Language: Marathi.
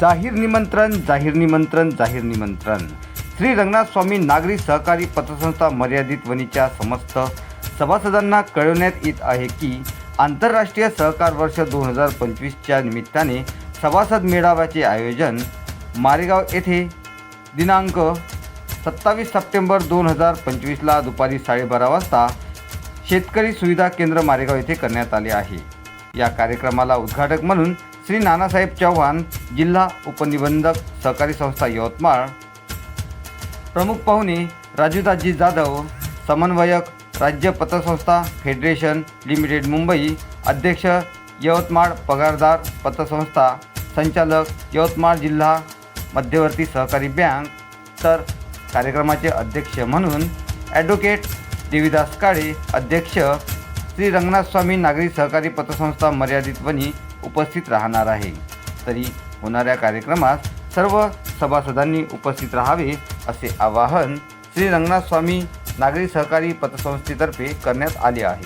जाहीर निमंत्रण जाहीर निमंत्रण जाहीर निमंत्रण. श्री रंगनाथ स्वामी नागरी सहकारी पतसंस्था मर्यादित वणीच्या समस्त सभासदांना कळवण्यात येत आहे की आंतरराष्ट्रीय सहकार वर्ष दोन हजार पंचवीसच्या निमित्ताने सभासद मेळाव्याचे आयोजन मारेगाव येथे दिनांक सत्तावीस सप्टेंबर दोन हजार पंचवीसला दुपारी साडेबारा वाजता शेतकरी सुविधा केंद्र मारेगाव येथे करण्यात आले आहे. या कार्यक्रमाला उद्घाटक म्हणून श्री नानासाहेब चव्हाण जिल्हा उपनिबंधक सहकारी संस्था यवतमाळ. प्रमुख पाहुणे राजूदासजी जाधव समन्वयक राज्य पतसंस्था फेडरेशन लिमिटेड मुंबई अध्यक्ष यवतमाळ पगारदार पतसंस्था संचालक यवतमाळ जिल्हा मध्यवर्ती सहकारी बँक तर कार्यक्रमाचे अध्यक्ष म्हणून ॲडव्होकेट देवीदास काळे अध्यक्ष श्री रंगनाथ स्वामी नागरी सहकारी पतसंस्था मर्यादित वनी उपस्थित राहणार आहे. तरी होणाऱ्या कार्यक्रमात सर्व सभासदांनी उपस्थित राहावे असे आवाहन श्री रंगनाथ स्वामी नागरी सहकारी पतसंस्थेतर्फे करण्यात आले आहे.